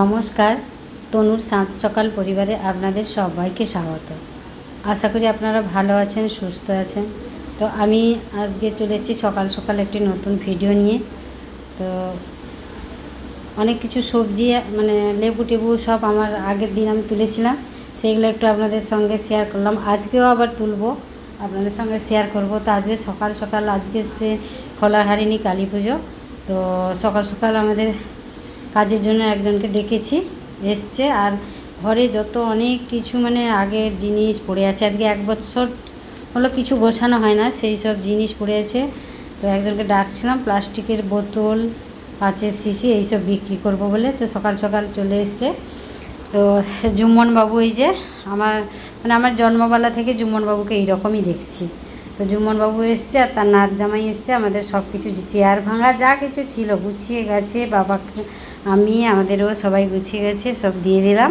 নমস্কার, তনুর সাত সকাল পরিবারে আপনাদের সবাইকে স্বাগত। আশা করি আপনারা ভালো আছেন, সুস্থ আছেন। তো আমি আজকে চলে এসেছি সকাল সকাল একটি নতুন ভিডিও নিয়ে। তো অনেক কিছু সবজি মানে লেবু টেবু সব আমার আগের দিন আমি তুলেছিলাম। সেইগুলো একটু আপনাদের সঙ্গে শেয়ার করলাম। আজকেও আবার তুলবো, আপনাদের সঙ্গে শেয়ার করব। তো আজকে সকাল সকাল আজকে হচ্ছে ফলাহারিণী কালী পুজো। তো সকাল সকাল আমাদের কাজের জন্য একজনকে ডেকেছি এসছে আর ঘরে যত অনেক কিছু মানে আগের জিনিস পড়ে আছে, আজকে এক বছর হলো কিছু গোছানো হয় না, সেই সব জিনিস পড়ে আছে। তো একজনকে ডাকছিলাম, প্লাস্টিকের বোতল কাঁচের শিশি এইসব বিক্রি করব বলে তো সকাল সকাল চলে এসছে। তো জুম্মন বাবু এই যে আমার মানে আমার জন্মবেলা থেকে জুম্মন বাবুকে এইরকমই দেখছি। তো জুম্মন বাবু এসছে আর তার নাচ জামাই এসছে, আমাদের সব কিছু চেয়ার ভাঙা, যা কিছু ছিল গুছিয়ে গেছে, বাবাকে আমি, আমাদেরও সবাই গুছিয়ে গেছে, সব দিয়ে দিলাম।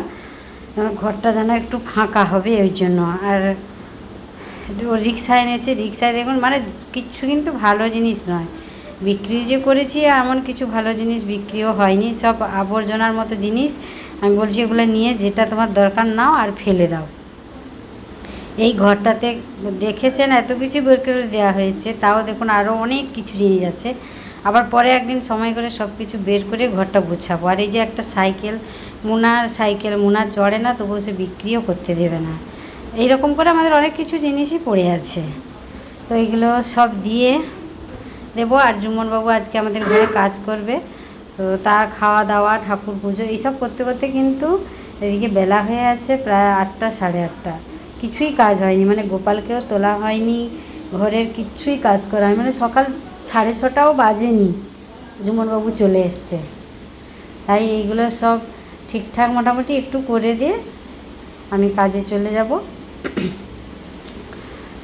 ঘরটা যেন একটু ফাঁকা হবে ওই জন্য। আর ও রিক্সা এনেছে, রিক্সায় দেখুন মানে কিচ্ছু কিন্তু ভালো জিনিস নয়। বিক্রি যে করেছি, এমন কিছু ভালো জিনিস বিক্রিও হয়নি। সব আবর্জনার মতো জিনিস। আমি বলছি, এগুলো নিয়ে যেটা তোমার দরকার নাও আর ফেলে দাও। এই ঘরটাতে দেখেছেন, এত কিছু বের করে দেওয়া হয়েছে। তাও দেখুন আরও অনেক কিছু জিনিস আছে আবার পরে একদিন সময় করে সব কিছু বের করে ঘরটা গুছাবো। আর এই যে একটা সাইকেল মুনার সাইকেল মুনার চড়ে না, তবুও সে বিক্রিও করতে দেবে না। এই রকম করে আমাদের অনেক কিছু জিনিসই পড়ে আছে। তো এইগুলো সব দিয়ে দেবো। আর জুমনবাবু আজকে আমাদের ঘরে কাজ করবে। তো তার খাওয়া দাওয়া, ঠাকুর পুজো, এইসব করতে করতে কিন্তু এদিকে বেলা হয়ে আছে প্রায় আটটা, সাড়ে আটটা। কিছুই কাজ হয়নি। মানে গোপালকেও তোলা হয়নি, ঘরের কিচ্ছুই কাজ করা মানে সকাল সাড়ে ছটাও বাজেনি, জুমনবাবু চলে এসছে। তাই এইগুলো সব ঠিকঠাক মোটামুটি একটু করে দিয়ে আমি কাজে চলে যাব।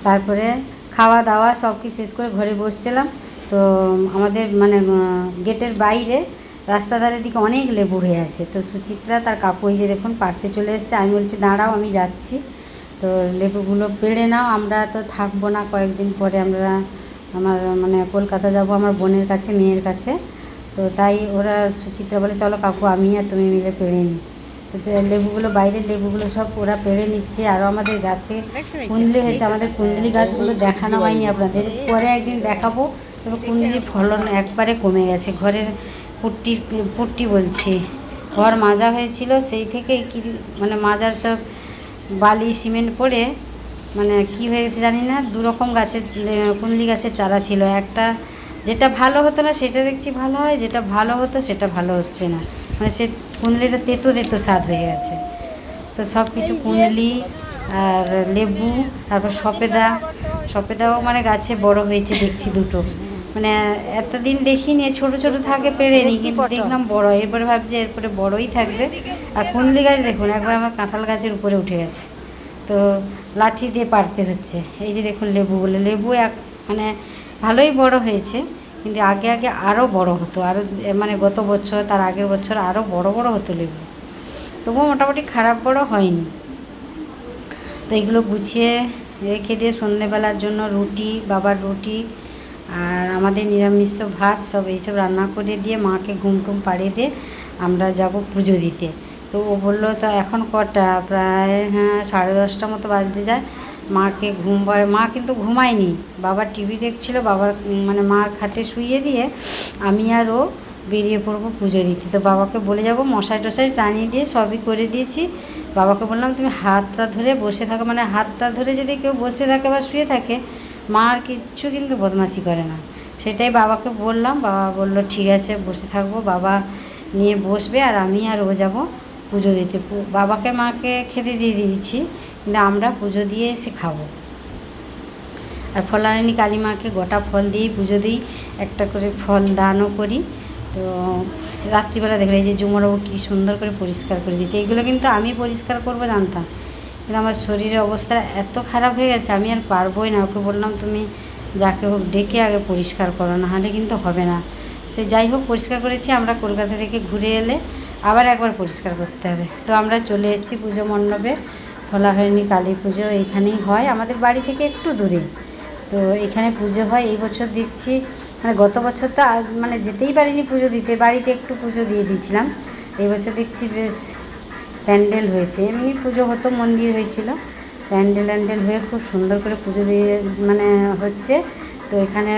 তারপরে খাওয়া দাওয়া সব কিছু শেষ করে ঘরে বসছিলাম। তো আমাদের মানে গেটের বাইরে রাস্তা ধারের দিকে অনেক লেবু হয়ে আছে। তো সুচিত্রা তার কাকু যে দেখুন পাড়তে চলে এসছে। আমি বলছি, দাঁড়াও, আমি যাচ্ছি। তো লেবুগুলো পেড়ে নাও, আমরা তো থাকব না, কয়েকদিন পরে আমরা আমার মানে কলকাতা যাব আমার বোনের কাছে মেয়ের কাছে। তো তাই ওরা সুচিত্রা বলে চলো কাকু আমি আর তুমি মিলে পেড়ে নিই। তো লেবুগুলো বাইরের লেবুগুলো সব ওরা পেড়ে নিচ্ছে। আরও আমাদের গাছে কুন্দলি হয়েছে। আমাদের কুন্দলি গাছগুলো দেখানো হয়নি আপনাদের। পরে একদিন দেখাবো। তবে কুন্দলির ফলন একবারে কমে গেছে। ঘরের পুট্টি পুট্টি বলছি। ঘর মাজা হয়েছিল। সেই থেকে কি মানে মাজার সব বালি সিমেন্ট করে মানে কি হয়ে গেছে জানি না দু রকম গাছের কুন্দলি গাছের চারা ছিল। একটা যেটা ভালো হতো না সেটা দেখছি ভালো হয় যেটা ভালো হতো সেটা ভালো হচ্ছে না। মানে সে কুন্দলিটা তেতো তেতো স্বাদ হয়ে গেছে। তো সব কিছু কুন্দলি আর লেবু তারপর সপেদা সপেদাও মানে গাছে বড় হয়েছে দেখছি দুটো। মানে এতদিন দেখিনি ছোট ছোট থাকে পেরে নি কিন্তু দেখলাম বড় এরপরে ভাবছি এরপরে বড়ই থাকবে। আর কুন্দলি গাছ দেখুন একবার আমার কাঁঠাল গাছের উপরে উঠে গেছে। তো লাঠি দিয়ে পারতে হচ্ছে। এই যে দেখুন লেবুগুলো লেবু এক মানে ভালোই বড় হয়েছে, কিন্তু আগে আগে আরও বড় হতো। আরও মানে গত বছর, তার আগের বছর আরও বড় বড় হতো লেবু। তবুও মোটামুটি খারাপ বড় হয়নি। তো এগুলো গুছিয়ে রেখে দিয়ে সন্ধেবেলার জন্য রুটি, বাবার রুটি, আর আমাদের নিরামিষ ভাত, সব এইসব রান্না করে দিয়ে মাকে ঘুম টুম পাড়িয়ে দিয়ে আমরা যাব পুজো দিতে। তো ও বলল, তো এখন কটা? প্রায় হ্যাঁ সাড়ে দশটা মতো বাজতে যায়। মাকে ঘুম মা কিন্তু ঘুমায়নি। বাবা টিভি দেখছিল, বাবার মানে মার খাটে শুইয়ে দিয়ে আমি আর ও বেরিয়ে পড়ব পুজো দিতে। তো বাবাকে বলে যাব মশাই টশাই টানিয়ে দিয়ে সবই করে দিয়েছি। বাবাকে বললাম, তুমি হাতটা ধরে বসে থাকো। মানে হাতটা ধরে যদি কেউ বসে থাকে বা শুয়ে থাকে, মা আর কিচ্ছু কিন্তু বদমাশি করে না। সেটাই বাবাকে বললাম। বাবা বলল, ঠিক আছে, বসে থাকব। বাবা নিয়ে বসবে আর আমি আর ও যাব। পুজো দিতে। বাবাকে, মাকে খেতে দিয়ে দিয়েছি, কিন্তু আমরা পুজো দিয়ে এসে খাব। আর ফলারানী কালী মাকে গোটা ফল দিয়েই পুজো দিই, একটা করে ফল দানও করি। তো রাত্রিবেলা দেখলে এই যে জুমরাবু কী সুন্দর করে পরিষ্কার করে দিয়েছে। এইগুলো কিন্তু আমি পরিষ্কার করব জানতাম, কিন্তু আমার শরীরের অবস্থা এত খারাপ হয়ে গেছে, আমি আর পারবোই না। ওকে বললাম, তুমি যাকে হোক ডেকে আগে পরিষ্কার করো না হলে কিন্তু হবে না। সে যাই হোক পরিষ্কার করেছি, আমরা কলকাতা থেকে ঘুরে এলে আবার একবার পরিষ্কার করতে হবে। তো আমরা চলে এসেছি পুজো মণ্ডপে। খোলা হয়নি কালী পুজো এখানেই হয়। আমাদের বাড়ি থেকে একটু দূরে। তো এখানে পুজো হয়। এই বছর দেখছি মানে গত বছর তো মানে যেতেই পারিনি পুজো দিতে। বাড়িতে একটু পুজো দিয়ে দিয়েছিলাম। এই বছর দেখছি বেশ প্যান্ডেল হয়েছে। এমনি পুজো হতো, মন্দির হয়েছিল। প্যান্ডেল ট্যান্ডেল হয়ে খুব সুন্দর করে পুজো দিয়ে মানে হচ্ছে। তো এখানে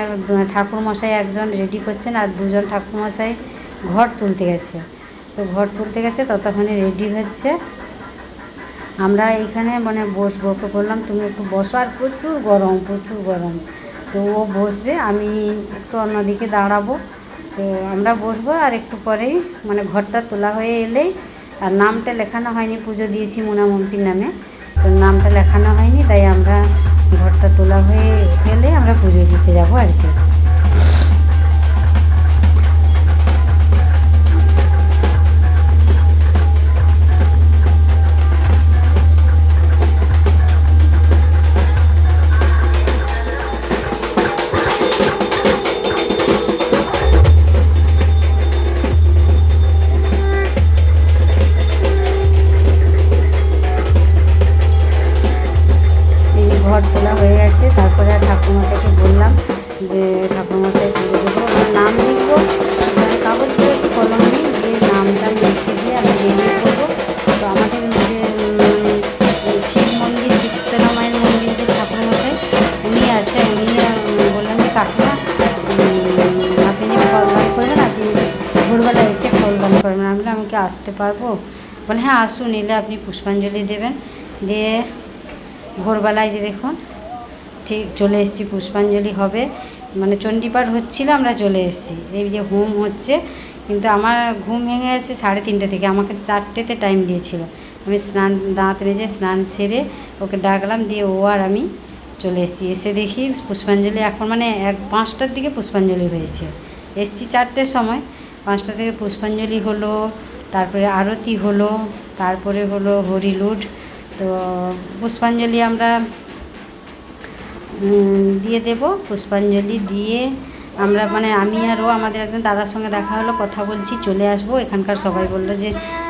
ঠাকুরমশাই একজন রেডি করছেন আর দুজন ঠাকুরমশাই ঘর তুলতে গেছে। তো ঘর তুলতে গেছে, ততক্ষণে রেডি হচ্ছে। আমরা এখানে মানে বসবো, ওকে বললাম, তুমি একটু বসো। আর প্রচুর গরম প্রচুর গরম। তো ও বসবে, আমি একটু অন্যদিকে দাঁড়াবো। তো আমরা বসবো, আর একটু পরেই মানে ঘরটা তোলা হয়ে এলেই, আর নামটা লেখানো হয়নি, পুজো দিয়েছি মুনা মম্পির নামে। তো নামটা লেখানো হয়নি, তাই আমরা ঘরটা তোলা হয়ে গেলে আমরা পুজো দিতে যাব আর কি। ঠাকুরমশাইকে বললাম যে ঠাকুরমশাই তুলে দেবো আমার নাম লিখব কাগজ করেছি কলম নিয়ে দিয়ে নামটা লিখে দিয়ে আমি বেরিয়ে পড়ব। তো আমাদের যে শিব মন্দির চিত্তরামায়ের মন্দির যে ঠাকুরমশাই উনি আছে উনি উম, বললেন যে কাকিমা আপনি যে ফলদান করবেন আপনি ভোরবেলা এসে ফলদান করবেন। আমি বললাম, আমি কি আসতে পারব? বলে হ্যাঁ আসুন এলে আপনি পুষ্পাঞ্জলি দেবেন। দিয়ে ভোরবেলায় যে দেখুন ঠিক, চলে এসেছি, পুষ্পাঞ্জলি হবে। মানে চণ্ডীপাঠ হচ্ছিল, আমরা চলে এসেছি। এই যে হোম হচ্ছে, কিন্তু আমার ঘুম ভেঙে গেছে সাড়ে তিনটে থেকে। আমাকে চারটেতে টাইম দিয়েছিল। আমি স্নান, দাঁত মেজে স্নান সেরে ওকে ডাকলাম দিয়ে ও আর আমি চলে এসেছি। এসে দেখি পুষ্পাঞ্জলি এখন মানে এক, পাঁচটার দিকে পুষ্পাঞ্জলি হয়েছে। এসছি চারটের সময়। পাঁচটা থেকে পুষ্পাঞ্জলি হলো, তারপরে আরতি হলো, তারপরে হলো হরিলুট। তো পুষ্পাঞ্জলি আমরা দিয়ে দেব, পুষ্পাঞ্জলি দিয়ে আমরা মানে আমি আর ও আমাদের একজন দাদার সঙ্গে দেখা হলো, কথা বলছি, চলে আসব। এখানকার সবাই বলল যে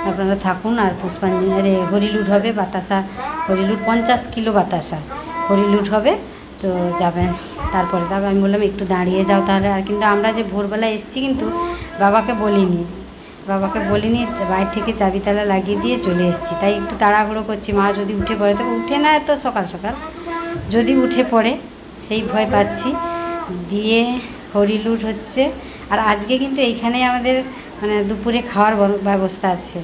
আপনারা থাকুন আর পুষ্পাঞ্জলি আরে হরিলুট হবে বাতাসা, হরিলুট পঞ্চাশ কিলো বাতাসা হরিলুট হবে। তো যাবেন, তারপরে তারপর আমি বললাম, একটু দাঁড়িয়ে যাও তাহলে। আর কিন্তু আমরা যে ভোরবেলা এসেছি কিন্তু বাবাকে বলিনি। বাবাকে বলিনি, বাইরে থেকে চাবি তালা লাগিয়ে দিয়ে চলে এসেছি। তাই একটু তাড়াহুড়ো করছি। মা যদি উঠে পড়ে, তবে উঠে না এত সকাল সকাল। যদি উঠে পড়ে, সেই ভয় পাচ্ছি। দিয়ে হরিলুট হচ্ছে। আর আজকে কিন্তু এইখানে আমাদের মানে দুপুরে খাওয়ার ব্যবস্থা আছে।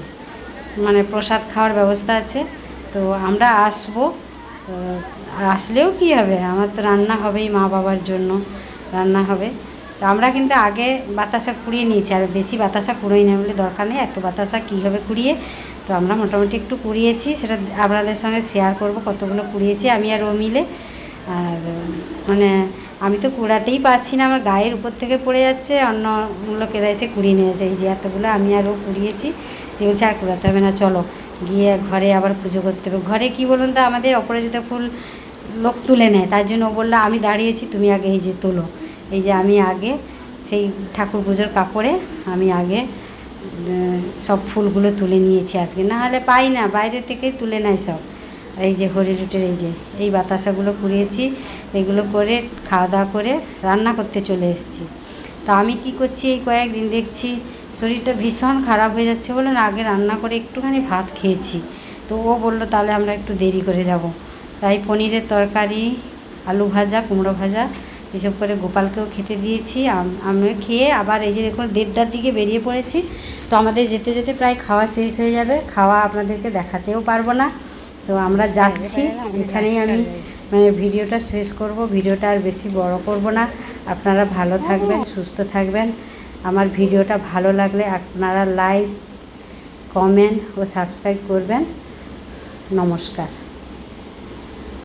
মানে প্রসাদ খাওয়ার ব্যবস্থা আছে। তো আমরা আসব। আসলেও কি হবে? আমার তো রান্না হবেই মা বাবার জন্য। রান্না হবে। তো আমরা কিন্তু আগে বাতাসা কুড়িয়ে নিয়েছি, আর বেশি বাতাসা কুড়োই না বলে দরকার নেই, এত বাতাসা কী হবে কুড়িয়ে? তো আমরা মোটামুটি একটু কুড়িয়েছি, সেটা আপনাদের সঙ্গে শেয়ার করব কতগুলো কুড়িয়েছি আমি আর ও মিলে। আর মানে আমি তো কুড়াতেই পারছি না, আমার গায়ের উপর থেকে পড়ে যাচ্ছে, অন্য লোকেরা এসে কুড়িয়ে নিয়ে যায় যে এতগুলো আমি আর ও কুড়িয়েছি বলছে আর কুড়াতে হবে না, চলো। গিয়ে ঘরে আবার পুজো করতে হবে। ঘরে কি বলুন তো, আমাদের অপরাজিত ফুল লোক তুলে নেয়, তার জন্য বলল, আমি দাঁড়িয়েছি, তুমি আগে এই যে তোলো। এই যে আমি আগে সেই ঠাকুর পুজোর কাপড়ে আমি আগে সব ফুলগুলো তুলে নিয়েছি আজকে। না হলে পাই না, বাইরে থেকেই তুলে নেয় সব। এই যে হরিলুটের এই যে, এই বাতাসাগুলো কুড়িয়েছি এগুলো করে খাওয়া দাওয়া করে রান্না করতে চলে এসেছি। তো আমি কি করছি, এই কয়েকদিন দেখছি শরীরটা ভীষণ খারাপ হয়ে যাচ্ছে বলে না, আগে রান্না করে একটুখানি ভাত খেয়েছি। তো ও বলল, তাহলে আমরা একটু দেরি করে যাব। তাই পনিরের তরকারি, আলু ভাজা, কুমড়ো ভাজা এসব করে গোপালকেও খেতে দিয়েছি, আম- আমিও খেয়ে আবার এই যে দেখুন, দেড়টার দিকে বেরিয়ে পড়েছি। তো আমাদের যেতে যেতে প্রায় খাওয়া শেষ হয়ে যাবে, খাওয়া আপনাদেরকে দেখাতেও পারব না। তো আমরা যাচ্ছি, এখানেই আমি মানে ভিডিওটা শেষ করব, ভিডিওটা আর বেশি বড় করব না। আপনারা ভালো থাকবেন, সুস্থ থাকবেন। আমার ভিডিওটা ভালো লাগলে আপনারা লাইক, কমেন্ট ও সাবস্ক্রাইব করবেন। নমস্কার।